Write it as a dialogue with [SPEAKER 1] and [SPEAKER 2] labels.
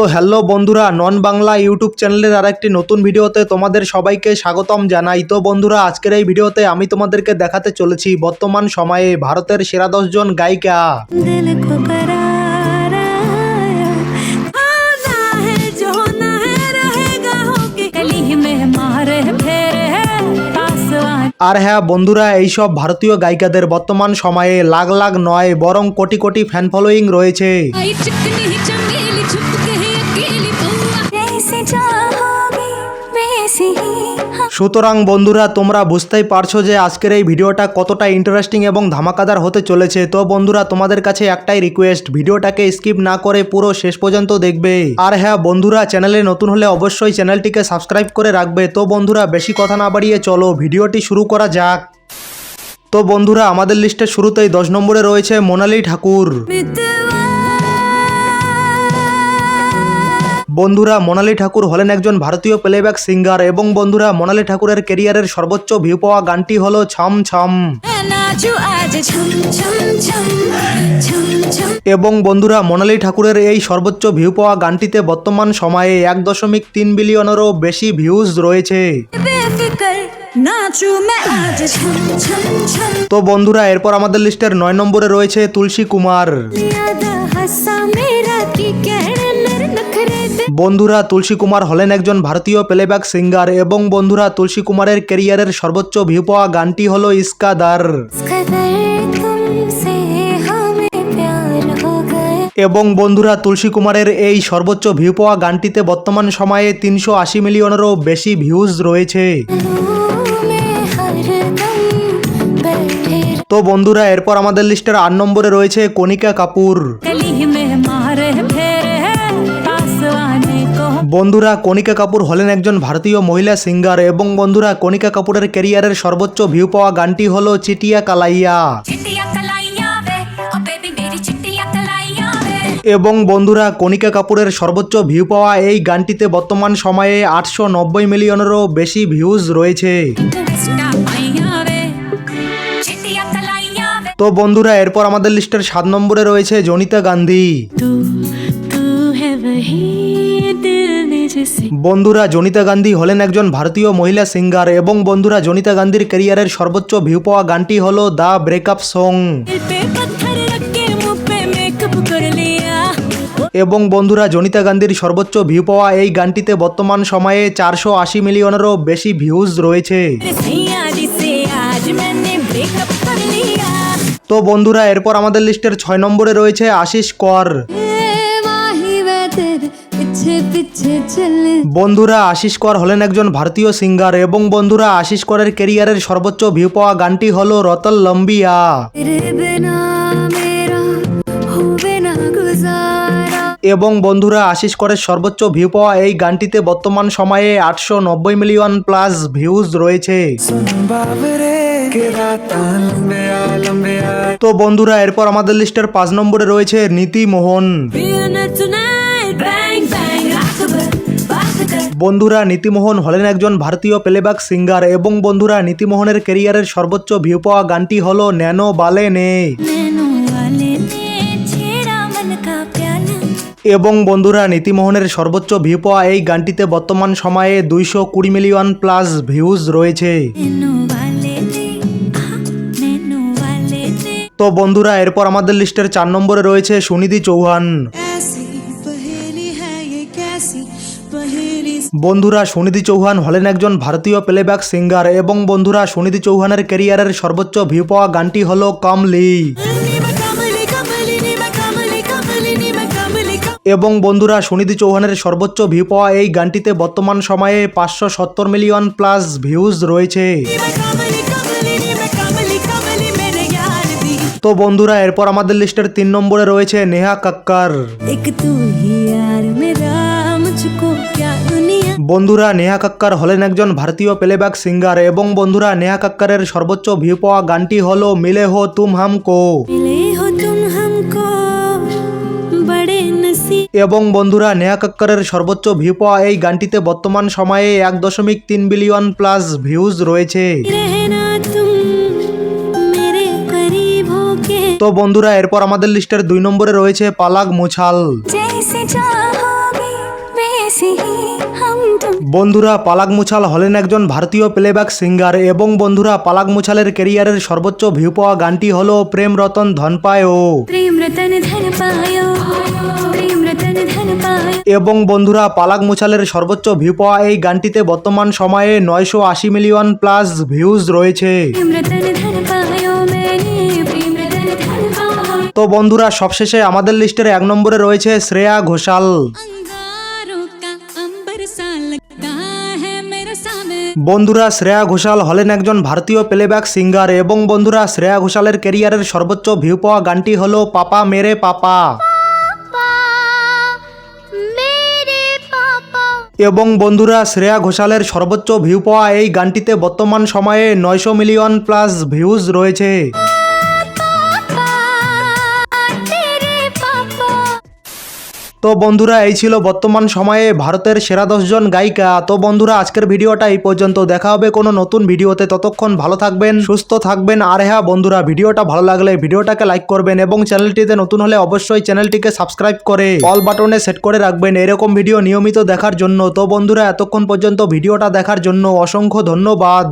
[SPEAKER 1] তো হ্যালো বন্ধুরা নন বাংলা ইউটিউব চ্যানেলের আর একটি নতুন ভিডিওতে তোমাদের সবাইকে স্বাগতম জানাই। তো বন্ধুরা আজকের এই ভিডিওতে আমি তোমাদেরকে দেখাতে চলেছি বর্তমান সময়ে ভারতের সেরা দশজন গায়িকা। আর হ্যাঁ বন্ধুরা এইসব ভারতীয় গায়িকাদের বর্তমান সময়ে লাখ লাখ নয় বরং কোটি কোটি ফ্যান ফলোয়িং রয়েছে। সুতরাং বন্ধুরা, তোমরা বুঝতেই পারছ যে আজকের এই ভিডিওটা কতটা ইন্টারেস্টিং এবং ধামাকাদার হতে চলেছে। তো বন্ধুরা, তোমাদের কাছে একটাই রিকোয়েস্ট ভিডিওটাকে স্কিপ না করে পুরো শেষ পর্যন্ত দেখবে। আর হ্যাঁ বন্ধুরা, চ্যানেলে নতুন হলে অবশ্যই চ্যানেলটিকে সাবস্ক্রাইব করে রাখবে। তো বন্ধুরা, বেশি কথা না বাড়িয়ে চলো, ভিডিওটি শুরু করা যাক। তো বন্ধুরা, আমাদের লিস্টের শুরুতেই দশ নম্বরে রয়েছে মোনালি ঠাকুর। বন্ধুরা মোনালি ঠাকুর হলেন একজন ভারতীয় প্লেব্যাক সিঙ্গার এবং বন্ধুরা মোনালি ঠাকুরের কেরিয়ারের সর্বোচ্চ ভিউ পাওয়া গানটি হল ছম ছম। এবং বন্ধুরা মোনালি ঠাকুরের এই সর্বোচ্চ ভিউ পাওয়া গানটিতে বর্তমান সময়ে এক দশমিক তিন বিলিয়নেরও বেশি ভিউজ রয়েছে। তো বন্ধুরা, এরপর আমাদের লিস্টের নয় নম্বরে রয়েছে তুলসী কুমার। বন্ধুরা তুলসী কুমার হলেন একজন ভারতীয় প্লেব্যাক সিঙ্গার এবং বন্ধুরা তুলসী কুমারের কেরিয়ারের সর্বোচ্চ ভিউ পাওয়া গানটি হল ইস্কাদার। এবং বন্ধুরা তুলসী কুমারের এই সর্বোচ্চ ভিউ পাওয়া গানটিতে বর্তমান সময়ে তিনশো আশি মিলিয়নেরও বেশি ভিউজ রয়েছে। তো বন্ধুরা, এরপর আমাদের লিস্টের আট নম্বরে রয়েছে কণিকা কাপুর। বন্ধুরা কণিকা কাপুর হলেন একজন ভারতীয় মহিলা সিঙ্গার এবং বন্ধুরা কণিকা কাপুরের ক্যারিয়ারের সর্বোচ্চ ভিউ পাওয়া গানটি হল চিটিয়া কালাইয়া। এবং বন্ধুরা কণিকা কাপুরের সর্বোচ্চ ভিউ পাওয়া এই গানটিতে বর্তমান সময়ে আটশো নব্বই মিলিয়নেরও বেশি ভিউজ রয়েছে। তো বন্ধুরা এরপর আমাদের লিস্টের সাত নম্বরে রয়েছে জনিতা গান্ধী। বন্ধুরা জনিতা গান্ধী হলেন একজন ভারতীয় মহিলা সিঙ্গার এবং বন্ধুরা জনিতা গান্ধীর ক্যারিয়ারের সর্বোচ্চ ভিউ পাওয়া গানটি হল দ্য ব্রেকআপ সং এবং বন্ধুরা জনিতা গান্ধীর সর্বোচ্চ ভিউ পাওয়া এই গানটিতে বর্তমান সময়ে চারশো আশি মিলিয়নেরও বেশি ভিউজ রয়েছে। তো বন্ধুরা এরপর আমাদের লিস্টের ছয় নম্বরে রয়েছে আশিস কর। বন্ধুরা আশিস কর হলেন একজন ভারতীয় সিঙ্গার এবং বন্ধুরা আশিস করের কেরিয়ারের সর্বোচ্চ ভিউ পাওয়া গানটি হল রতল লম্বিয়া। এবং বন্ধুরা আশিস করের সর্বোচ্চ ভিউ পাওয়া এই গানটিতে বর্তমান সময়ে আটশো নব্বই মিলিয়ন প্লাস ভিউজ রয়েছে। তো বন্ধুরা এরপর আমাদের লিস্টের পাঁচ নম্বরে রয়েছে নীতি মোহন বন্ধুরা নীতিমোহন হলেন একজন ভারতীয় প্লেব্যাক সিঙ্গার এবং বন্ধুরা নীতিমোহনের কেরিয়ারের সর্বোচ্চ ভিউ পাওয়া গানটি হল ন্যানো বালে নে। এবং বন্ধুরা নীতিমোহনের সর্বোচ্চ ভিউ পাওয়া এই গানটিতে বর্তমান সময়ে দুইশো কুড়ি মিলিয়ন প্লাস ভিউজ রয়েছে। তো বন্ধুরা এরপর আমাদের লিস্টের চার নম্বরে রয়েছে সুনিধি চৌহান। বন্ধুরা সুনিধি চৌহান হলেন একজন ভারতীয় প্লেব্যাক সিঙ্গার এবং বন্ধুরা সুনিধি চৌহানের ক্যারিয়ারের সর্বোচ্চ ভিউ পাওয়া গানটি হল কমলি। এবং বন্ধুরা সুনিধি চৌহানের সর্বোচ্চ ভিউ পাওয়া এই গানটিতে বর্তমান সময়ে পাঁচশো সত্তর মিলিয়ন প্লাস ভিউজ রয়েছে। তো বন্ধুরা, এরপর আমাদের লিস্টের তিন নম্বরে রয়েছে নেহা কাক্কার। বন্ধুরা নেহা কাক্কার হলেন একজন ভারতীয় প্লেব্যাক সিঙ্গার এবং বন্ধুরা নেহা কাক্কারের সর্বোচ্চ ভিউ পাওয়া গানটি হল মিলে হো তুম
[SPEAKER 2] হাম কো।
[SPEAKER 1] এবং বন্ধুরা নেহা কাক্করের সর্বোচ্চ ভিউ পাওয়া এই গানটিতে বর্তমান সময়ে এক দশমিক তিন বিলিয়ন প্লাস ভিউজ রয়েছে। তো বন্ধুরা এরপর আমাদের লিস্টের দুই নম্বরে রয়েছে পালাগ মুছাল। বন্ধুরা পালাক মুছাল হলেন একজন ভারতীয় প্লেব্যাক সিঙ্গার এবং বন্ধুরা পালাক মুছালের কেরিয়ারের সর্বোচ্চ ভিউ পাওয়া গানটি হল প্রেম রতন ধন পায় ও
[SPEAKER 2] প্রেম রতন ধন
[SPEAKER 1] এবং বন্ধুরা পালাক মুছালের সর্বোচ্চ ভিউ পাওয়া এই গানটিতে বর্তমান সময়ে নয়শো আশি মিলিয়ন প্লাস ভিউজ রয়েছে। তো বন্ধুরা সবশেষে আমাদের লিস্টের এক নম্বরে রয়েছে শ্রেয়া ঘোষাল। বন্ধুরা, শ্রেয়া ঘোষাল হলেন একজন ভারতীয় প্লেব্যাক সিঙ্গার এবং বন্ধুরা, শ্রেয়া ঘোষালের কেরিয়ারের সর্বোচ্চ ভিউ পাওয়া গানটি হল পাপা মেরে পাপা এবং বন্ধুরা, শ্রেয়া ঘোষালের সর্বোচ্চ ভিউ পাওয়া এই গানটিতে বর্তমান সময়ে নয়শো মিলিয়ন প্লাস ভিউজ রয়েছে। তো বন্ধুরা, এই ছিল বর্তমান সময়ে ভারতের সেরা দশজন গায়িকা। তো বন্ধুরা, আজকের ভিডিওটা এই পর্যন্ত। দেখা হবে কোনো নতুন ভিডিওতে। ততক্ষণ ভালো থাকবেন, সুস্থ থাকবেন। আর হ্যাঁ বন্ধুরা, ভিডিওটা ভালো লাগলে ভিডিওটাকে লাইক করবেন এবং চ্যানেলটিতে নতুন হলে অবশ্যই চ্যানেলটিকে সাবস্ক্রাইব করে অল বাটনে সেট করে রাখবেন এরকম ভিডিও নিয়মিত দেখার জন্য। তো বন্ধুরা, এতক্ষণ পর্যন্ত ভিডিওটা দেখার জন্য অসংখ্য ধন্যবাদ।